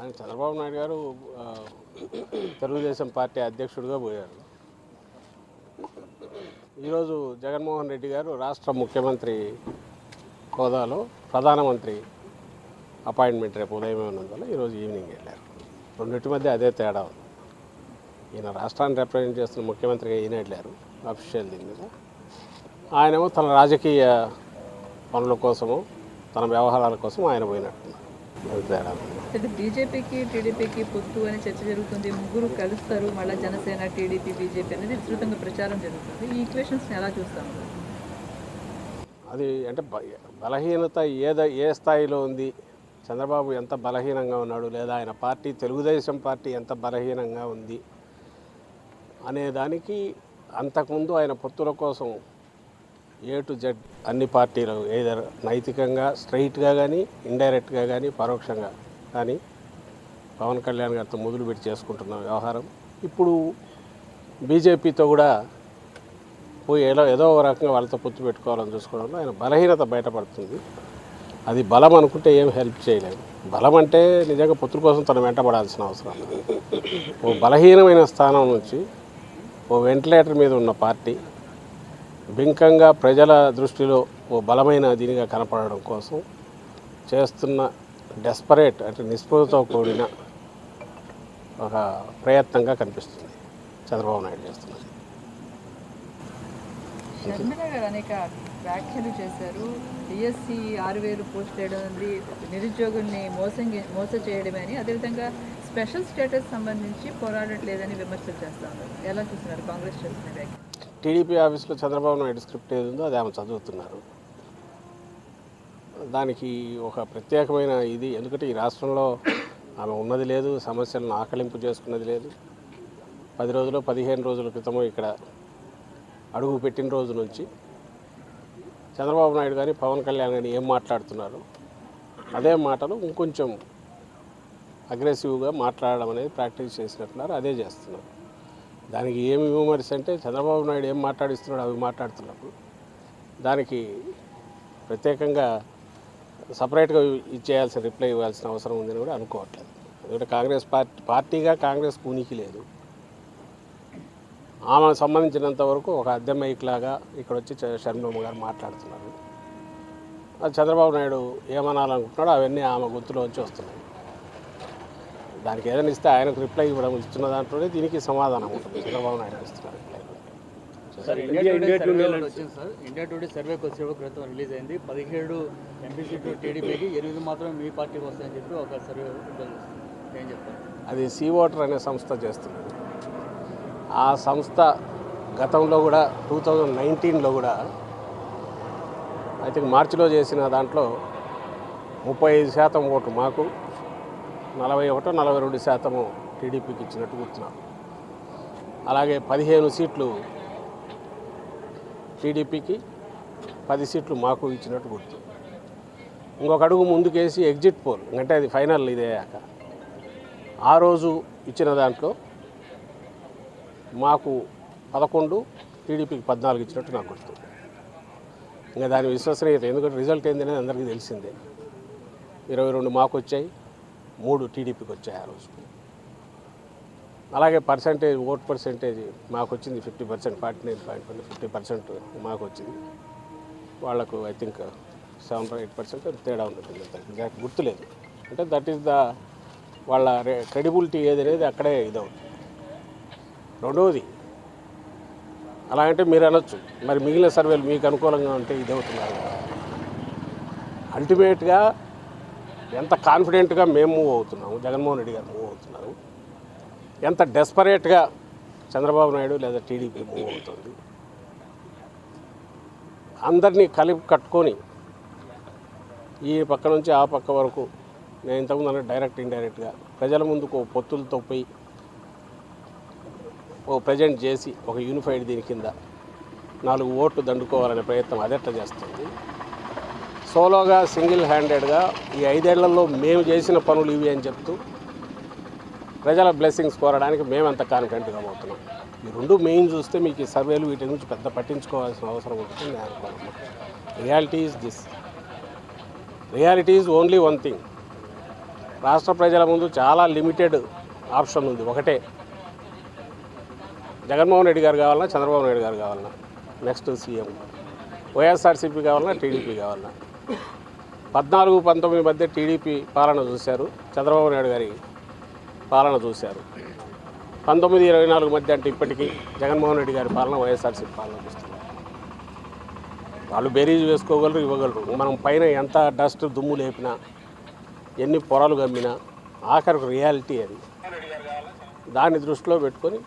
ఆయన చంద్రబాబు నాయుడు గారు తెలుగుదేశం పార్టీ అధ్యక్షుడిగా పోయారు. ఈరోజు జగన్మోహన్ రెడ్డి గారు రాష్ట్ర ముఖ్యమంత్రి హోదాలో ప్రధానమంత్రి అపాయింట్మెంట్ రేపు ఉదయం ఉన్నందువల్ల ఈరోజు ఈవినింగ్ వెళ్ళారు. రెండింటి మధ్య అదే తేడా ఉంది. ఈయన రాష్ట్రాన్ని రిప్రజెంట్ చేస్తున్న ముఖ్యమంత్రిగా ఈయన వెళ్ళారు అఫీషియల్ దీని మీద. ఆయనేమో తన రాజకీయ పనుల కోసము తన వ్యవహారాల కోసం ఆయన పోయినట్టున్నారు. అయితే బీజేపీకి టీడీపీకి పొత్తు అని చర్చ జరుగుతుంది. ముగ్గురు కలుస్తారు. మళ్ళీ జనసేన టీడీపీ బీజేపీ అనేది విస్తృతంగా ప్రచారం జరుగుతుంది. ఈ ఈక్వేషన్స్ని ఎలా చూస్తాము అది అంటే బలహీనత ఏద ఏ స్థాయిలో ఉంది? చంద్రబాబు ఎంత బలహీనంగా ఉన్నాడు? లేదా ఆయన పార్టీ తెలుగుదేశం పార్టీ ఎంత బలహీనంగా ఉంది? అనే దానికి అంతకుముందు ఆయన పొత్తుల కోసం ఏ టు జెడ్ అన్ని పార్టీలు ఏదర్ నైతికంగా స్ట్రైట్గా కానీ ఇండైరెక్ట్గా కానీ పరోక్షంగా కానీ పవన్ కళ్యాణ్ గారితో మొదలుపెట్టి చేసుకుంటున్న వ్యవహారం. ఇప్పుడు బీజేపీతో కూడా పోయి ఏదో ఏదో ఒక రకంగా వాళ్ళతో పొత్తు పెట్టుకోవాలని చూసుకోవడంలో ఆయన బలహీనత బయటపడుతుంది. అది బలం అనుకుంటే ఏం హెల్ప్ చేయలేదు బలం అంటే నిజంగా పొత్తుల కోసం తను వెంటబడాల్సిన అవసరం. ఓ బలహీనమైన స్థానం నుంచి ఓ వెంటిలేటర్ మీద ఉన్న పార్టీ బింకంగా ప్రజల దృష్టిలో ఓ బలమైన దీనిగా కనపడడం కోసం చేస్తున్న డెస్పరేట్ అంటే నిస్పృహతో కూడిన ఒక ప్రయత్నంగా కనిపిస్తుంది. చంద్రబాబు నాయుడు చేస్తున్నది. షర్మిల గారు అనేక వ్యాఖ్యలు చేశారు. డిఎస్సి ఆరు వేలు పోస్ట్ చేయడం ఉంది. నిరుద్యోగుల్ని మోసం మోస చేయడమే అని. అదేవిధంగా స్పెషల్ స్టేటస్ సంబంధించి పోరాడట్లేదని విమర్శలు చేస్తా ఉన్నారు. ఎలా చూస్తున్నారు? కాంగ్రెస్ చేస్తున్న వ్యాఖ్య. టీడీపీ ఆఫీస్లో చంద్రబాబు నాయుడు స్క్రిప్ట్ ఏది ఉందో అది ఆమె చదువుతున్నారు. దానికి ఒక ప్రత్యేకమైన ఇది ఎందుకంటే ఈ రాష్ట్రంలో ఆమె ఉన్నది లేదు సమస్యలను ఆకలింపు చేసుకున్నది లేదు. పది రోజులు పదిహేను రోజుల క్రితమో ఇక్కడ అడుగు పెట్టిన రోజు నుంచి చంద్రబాబు నాయుడు కానీ పవన్ కళ్యాణ్ కానీ ఏం మాట్లాడుతున్నారు? అదే మాటలు ఇంకొంచెం అగ్రెసివ్గా మాట్లాడడం అనేది ప్రాక్టీస్ చేసినట్టున్నారు అదే చేస్తున్నారు. దానికి ఏమి విమర్శ అంటే చంద్రబాబు నాయుడు ఏం మాట్లాడిస్తున్నాడు అవి మాట్లాడుతున్నప్పుడు దానికి ప్రత్యేకంగా సపరేట్గా ఇచ్చేయాల్సిన రిప్లై ఇవ్వాల్సిన అవసరం ఉందని కూడా అనుకోవట్లేదు. ఎందుకంటే కాంగ్రెస్ పార్టీ పార్టీగా కాంగ్రెస్ ఉనికి లేదు. ఆమెకు సంబంధించినంత వరకు ఒక అద్దె మైక్లాగా ఇక్కడ వచ్చి చ- గారు మాట్లాడుతున్నారు. చంద్రబాబు నాయుడు ఏమనాలనుకుంటున్నాడో అవన్నీ ఆమె గుర్తులోంచి వస్తున్నాయి. దానికి ఏదైనా ఇస్తే ఆయనకు రిప్లై ఇవ్వడం ఇస్తున్న దాంట్లోనే దీనికి సమాధానం ఉంటుంది. చంద్రబాబు నాయుడు ఇస్తున్న reply sir India today survey ఒకటి వచ్చింది సార్. ఇండియా టుడే క్రితం రిలీజ్ అయింది. పదిహేడు ఎంపీ సీట్లు టీడీపీకి ఎనిమిది మాత్రం మీ పార్టీకి వస్తాయని చెప్పి ఒక సర్వే చేస్తుంది. ఏం చెప్తారు అది సీ ఓటర్ అనే సంస్థ చేస్తున్నది. ఆ సంస్థ గతంలో కూడా టూ థౌజండ్ నైన్టీన్లో కూడా ఐ థింక్ మార్చిలో చేసిన దాంట్లో ముప్పై ఐదు శాతం ఓటు మాకు నలభై ఒకటో నలభై రెండు శాతము టీడీపీకి ఇచ్చినట్టు గుర్తున్నాం అలాగే పదిహేను సీట్లు టీడీపీకి పది సీట్లు మాకు ఇచ్చినట్టు గుర్తు. ఇంకొక అడుగు ముందుకేసి ఎగ్జిట్ పోల్ అంటే అది ఫైనల్ ఇదేయాక ఆ రోజు ఇచ్చిన దాంట్లో మాకు పదకొండు టీడీపీకి పద్నాలుగు ఇచ్చినట్టు నాకు గుర్తు. ఇంకా దాని విశ్వసనీయత ఎందుకంటే రిజల్ట్ ఏందనేది అందరికీ తెలిసిందే. ఇరవై రెండు మాకు వచ్చాయి మూడు టీడీపీకి వచ్చాయి ఆ రోజు. అలాగే పర్సంటేజ్ ఓట్ పర్సంటేజ్ మాకు వచ్చింది fifty percent forty nine point one fifty percent మాకు వచ్చింది. వాళ్ళకు I think seven eight percent తేడా ఉంటుంది ఎగ్జాక్ట్ గుర్తులేదు. అంటే దట్ ఈస్ ద వాళ్ళ క్రెడిబిలిటీ ఏది అనేది అక్కడే ఇదవుతుంది. రెండవది అలా అంటే మీరు అనొచ్చు. మరి మిగిలిన సర్వేలు మీకు అనుకూలంగా ఉంటే ఇది అల్టిమేట్గా ఎంత కాన్ఫిడెంట్గా మేము మూవ్ అవుతున్నాము జగన్మోహన్ రెడ్డి గారు మూవ్ అవుతున్నారు ఎంత డెస్పరేట్గా చంద్రబాబు నాయుడు లేదా టీడీపీ మూవ్ అవుతుంది అందరినీ కలిపి కట్టుకొని ఈ పక్క నుంచి ఆ పక్క వరకు నేను ఇంతకుముందు అన్న డైరెక్ట్ ఇండైరెక్ట్గా ప్రజల ముందుకు ఓ పొత్తులతో పోయి ఓ ప్రజెంట్ చేసి ఒక యూనిఫైడ్ దీని కింద నాలుగు ఓట్లు దండుకోవాలనే ప్రయత్నం అదెట్ట చేస్తుంది. సోలోగా సింగిల్ హ్యాండెడ్గా ఈ ఐదేళ్ళలో మేము చేసిన పనులు ఇవి అని చెప్తూ ప్రజల బ్లెస్సింగ్స్ కోరడానికి మేము ఎంత కాన్ఫిడెంట్గా పోతున్నాం. ఈ రెండు మెయిన్ చూస్తే మీకు ఈ సర్వేలు వీటి గురించి పెద్ద పట్టించుకోవాల్సిన అవసరం ఉంటుంది నేను అనుకోను reality is this reality is only one thing రాష్ట్ర ప్రజల ముందు చాలా లిమిటెడ్ ఆప్షన్ ఉంది. ఒకటే. జగన్మోహన్ రెడ్డి గారు కావాలన్నా చంద్రబాబు నాయుడు గారు కావాలన్నా నెక్స్ట్ సీఎం వైఎస్ఆర్సీపీ కావాలన్నా టీడీపీ కావాలన్నా. పద్నాలుగు పంతొమ్మిది మధ్య టీడీపీ పాలన చూశారు. చంద్రబాబు నాయుడు గారి పాలన చూశారు. పంతొమ్మిది ఇరవై నాలుగు మధ్య అంటే ఇప్పటికీ జగన్మోహన్ రెడ్డి గారి పాలన వైఎస్ఆర్సీపీ పాలన చూస్తున్నారు. వాళ్ళు బేరీజ్ వేసుకోగలరు ఇవ్వగలరు. మనం పైన ఎంత డస్ట్ దుమ్ము లేపినా ఎన్ని పొరలు గమ్మినా ఆఖరికి రియాలిటీ అది. దాన్ని దృష్టిలో పెట్టుకొని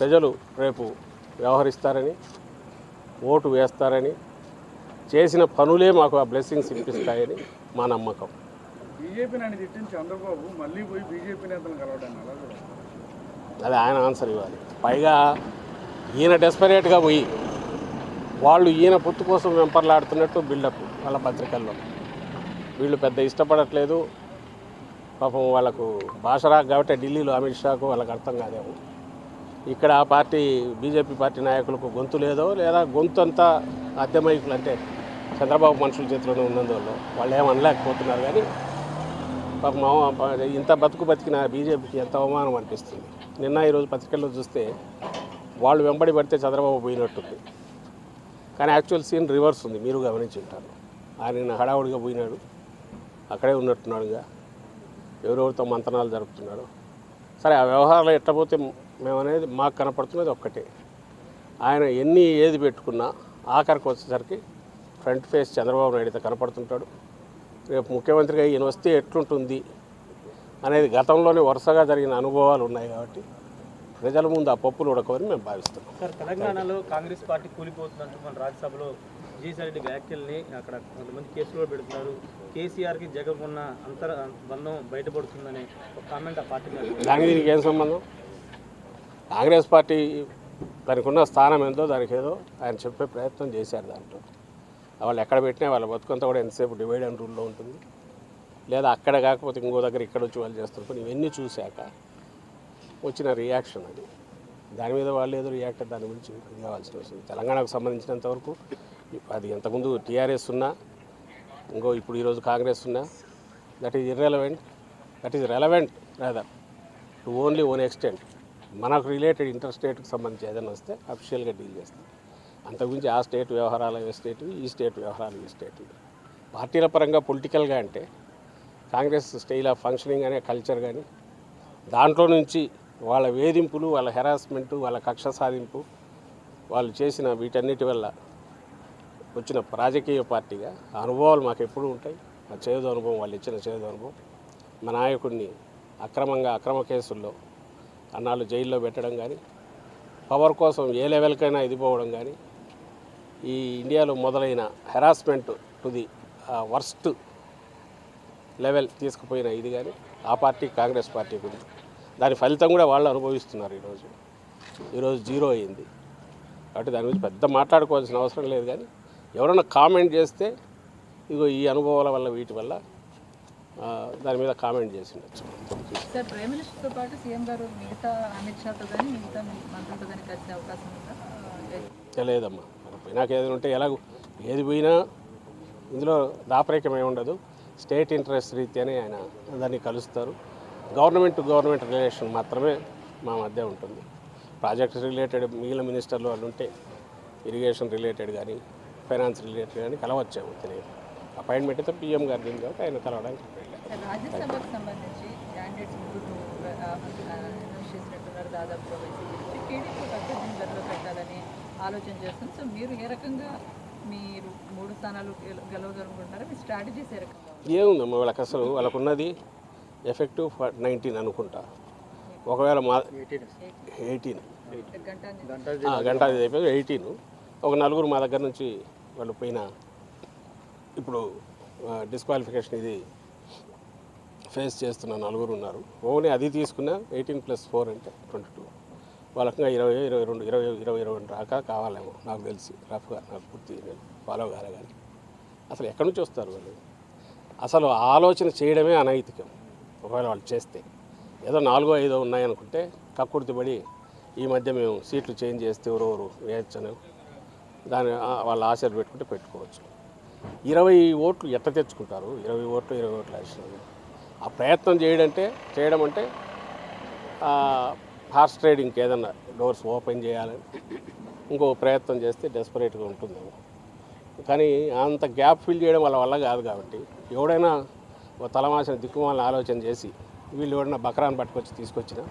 ప్రజలు రేపు వ్యవహరిస్తారని ఓటు వేస్తారని చేసిన పనులే మాకు ఆ బ్లెస్సింగ్స్ ఇప్పిస్తాయని మా నమ్మకం. చంద్రబాబు మళ్ళీ పోయి బీజేపీ. అది ఆయన ఆన్సర్ ఇవ్వాలి. పైగా ఈయన డెస్పరేట్గా పోయి వాళ్ళు ఈయన పొత్తు కోసం వెంపర్లాడుతున్నట్టు బిల్డప్ వాళ్ళ పత్రికల్లో. వీళ్ళు పెద్ద ఇష్టపడట్లేదు. పాపం వాళ్ళకు భాష రాక కాబట్టి ఢిల్లీలో అమిత్ షాకు వాళ్ళకి అర్థం కాదేమో. ఇక్కడ ఆ పార్టీ బీజేపీ పార్టీ నాయకులకు గొంతు లేదో లేదా గొంతు అంతా అద్దెమైకులు అంటే చంద్రబాబు మనుషుల చేతిలోనే ఉన్నందువల్ల వాళ్ళు ఏమనలేకపోతున్నారు అనలేకపోతున్నారు కానీ పాప మా- ఇంత బతుకు బతికిన బీజేపీకి ఎంత అవమానం అనిపిస్తుంది. నిన్న ఈరోజు పత్రికల్లో చూస్తే వాళ్ళు వెంబడి పడితే చంద్రబాబు పోయినట్టుంది. కానీ యాక్చువల్ సీన్ రివర్స్ ఉంది మీరు గమనించి ఉంటారు ఆయన నిన్న హడావుడిగా పోయినాడు అక్కడే ఉన్నట్టున్నాడుగా. ఎవరెవరితో మంతనాలు జరుపుతున్నాడు సరే ఆ వ్యవహారాలు ఎట్టపోతే మేమనేది మాకు కనపడుతున్నది ఒక్కటే. ఆయన ఎన్ని ఏది పెట్టుకున్నా ఆఖరికి వచ్చేసరికి ఫ్రంట్ ఫేస్ చంద్రబాబు నాయుడుతో కనపడుతుంటాడు. రేపు ముఖ్యమంత్రిగా ఈయన వస్తే ఎట్లుంటుంది అనేది గతంలోనే వరుసగా జరిగిన అనుభవాలు ఉన్నాయి కాబట్టి ప్రజల ముందు ఆ పప్పులు ఉడకవని మేము భావిస్తున్నాం. సార్ తెలంగాణలో కాంగ్రెస్ పార్టీ కూలిపోతుందంటూ మన రాజ్యసభలో విజయసాయి రెడ్డి వ్యాఖ్యల్ని అక్కడ కొంతమంది కేసులో పెడుతున్నారు. కేసీఆర్కి జగన్ ఉన్న అంతర బంధం బయటపడుతుందనే ఒక కామెంట్ ఆ పార్టీ దానికి దీనికి ఏం సంబంధం? కాంగ్రెస్ పార్టీ దానికి ఉన్న స్థానం ఏందో దానికి ఏదో ఆయన చెప్పే ప్రయత్నం చేశారు దాంట్లో. వాళ్ళు ఎక్కడ పెట్టినా వాళ్ళ బతుకంతా కూడా ఎంతసేపు డివైడ్ అండ్ రూల్లో ఉంటుంది. లేదా అక్కడ కాకపోతే ఇంకో దగ్గర ఇక్కడ వచ్చి వాళ్ళు చేస్తుంటారు ఇవన్నీ చూశాక వచ్చిన రియాక్షన్ అది. దాని మీద వాళ్ళు ఏదో రియాక్ట్ దాని గురించి కావాల్సి కావాల్సిన తెలంగాణకు సంబంధించినంత వరకు అది ఎంతకుముందు టీఆర్ఎస్ ఉన్నా ఇంకో ఇప్పుడు ఈరోజు కాంగ్రెస్ ఉన్నా that is irrelevant that is relevant rather to only own extent మనకు రిలేటెడ్ ఇంటర్ స్టేట్కి సంబంధించి ఏదైనా వస్తే అఫిషియల్గా డీల్ చేస్తాం. అంతకుమించి ఆ స్టేట్ వ్యవహారాలు ఈ స్టేట్? ఈ స్టేట్ వ్యవహారాలు ఈ స్టేట్? పార్టీల పరంగా పొలిటికల్గా అంటే కాంగ్రెస్ స్టైల్ ఆఫ్ ఫంక్షనింగ్ అనే కల్చర్ కానీ దాంట్లో నుంచి వాళ్ళ వేధింపులు వాళ్ళ హెరాస్మెంటు వాళ్ళ కక్ష సాధింపు వాళ్ళు చేసిన వీటన్నిటి వల్ల వచ్చిన రాజకీయ పార్టీగా ఆ అనుభవాలు మాకు ఎప్పుడూ ఉంటాయి. ఆ చేదు అనుభవం వాళ్ళు ఇచ్చిన చేదు అనుభవం. మా నాయకుడిని అక్రమంగా అక్రమ కేసుల్లో అన్నాళ్ళు జైల్లో పెట్టడం కానీ పవర్ కోసం ఏ లెవెల్కైనా ఇది పోవడం కానీ ఈ ఇండియాలో మొదలైన harassment to the worst level తీసుకుపోయిన ఇది కానీ ఆ పార్టీ కాంగ్రెస్ పార్టీకి ఉంది దాని ఫలితం కూడా వాళ్ళు అనుభవిస్తున్నారు ఈరోజు. ఈరోజు జీరో అయింది. కాబట్టి దాని గురించి పెద్ద మాట్లాడుకోవాల్సిన అవసరం లేదు కానీ ఎవరైనా కామెంట్ చేస్తే ఇగో ఈ అనుభవాల వల్ల వీటి వల్ల దాని మీద కామెంట్ చేసి ఉండొచ్చు. సార్ ప్రైమ్ మినిస్టర్తో పాటు సీఎం గారు మిగతా అమిత్ షాతో కానీ మిగతా మంత్రులతో కానీ కలిసే అవకాశం ఉందా? తెలియదమ్మా నాకు ఏదైనా ఉంటే ఎలాగో ఏది పోయినా ఇందులో దాపరికం ఉండదు. స్టేట్ ఇంట్రెస్ట్ రీత్యానే ఆయన దాన్ని కలుస్తారు. గవర్నమెంట్ టు గవర్నమెంట్ రిలేషన్ మాత్రమే మా మధ్య ఉంటుంది. ప్రాజెక్ట్ రిలేటెడ్ మిగిలిన మినిస్టర్లు వాళ్ళు ఉంటే ఇరిగేషన్ రిలేటెడ్ కానీ ఫైనాన్స్ రిలేటెడ్ కానీ కలవచ్చాము తెలియదు. అపాయింట్మెంట్ అయితే పీఎం గారు దీని కాబట్టి ఆయన కలవడానికి వెళ్ళారు. దాదాపు ఆలోచన చేస్తుంది. సో మీరు ఏ రకంగా మీరు మూడు స్థానాలు గెల- గెలవగలుగుతున్నారా మీ స్ట్రాటజీస్ ఏ రకంగా? ఏముందమ్మా వాళ్ళకి అసలు వాళ్ళకు ఉన్నది ఎఫెక్టివ్ నైన్టీన్ అనుకుంటా. ఒకవేళ మా ఎయిటీన్. గంట అయిపోయి ఎయిటీన్. ఒక నలుగురు మా దగ్గర నుంచి వాళ్ళు పోయిన ఇప్పుడు డిస్క్వాలిఫికేషన్ ఇది ఫేస్ చేస్తున్న నలుగురు ఉన్నారు. ఓన్లీ అది తీసుకున్న ఎయిటీన్ ప్లస్ ఫోర్ అంటే ట్వంటీ టూ వాళ్ళకి ఇరవై ఇరవై రెండు ఇరవై ఇరవై ఇరవై రెండు దాకా కావాలేమో. నాకు తెలిసి. రఫ్గా నాకు పూర్తి నేను ఫాలో కాలే కానీ. అసలు ఎక్కడి నుంచి వస్తారు వాళ్ళు? అసలు ఆలోచన చేయడమే అనైతికం. ఒకవేళ వాళ్ళు చేస్తే. ఏదో నాలుగో ఐదో ఉన్నాయనుకుంటే కక్కుర్తిపడి ఈ మధ్య మేము సీట్లు చేంజ్ చేస్తే ఎవరెవరు వేయచ్చని దాని వాళ్ళ ఆశలు పెట్టుకుంటే పెట్టుకోవచ్చు. ఇరవై ఓట్లు ఎట్ట తెచ్చుకుంటారు? ఇరవై ఓట్లు ఇరవై ఓట్లు వేసినవి ఆ ప్రయత్నం చేయడంటే చేయడం అంటే హార్స్ ట్రేడింగ్కి ఏదన్నా డోర్స్ ఓపెన్ చేయాలని ఇంకో ప్రయత్నం చేస్తే డెస్పరేట్గా ఉంటుందేమో. కానీ అంత గ్యాప్ ఫిల్ చేయడం వాళ్ళ వల్ల కాదు కాబట్టి ఎవడైనా ఒక తలమాసిన దిక్కుమాలని ఆలోచన చేసి వీళ్ళు ఎవడైనా బకరాన్ని పట్టుకొచ్చి తీసుకొచ్చినా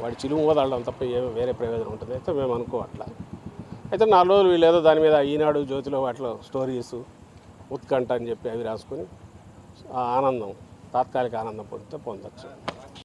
వాడు చిలుము వదలడం తప్ప ఏమో వేరే ప్రయోజనం ఉంటుంది అయితే మేము అనుకోవట్లా. అయితే నాలుగు రోజులు వీళ్ళేదో దాని మీద ఈనాడు జ్యోతిలో వాటిలో స్టోరీస్ ఉత్కంఠ అని చెప్పి అవి రాసుకొని ఆ ఆనందం తాత్కాలిక ఆనందం పొందితే పొందొచ్చు.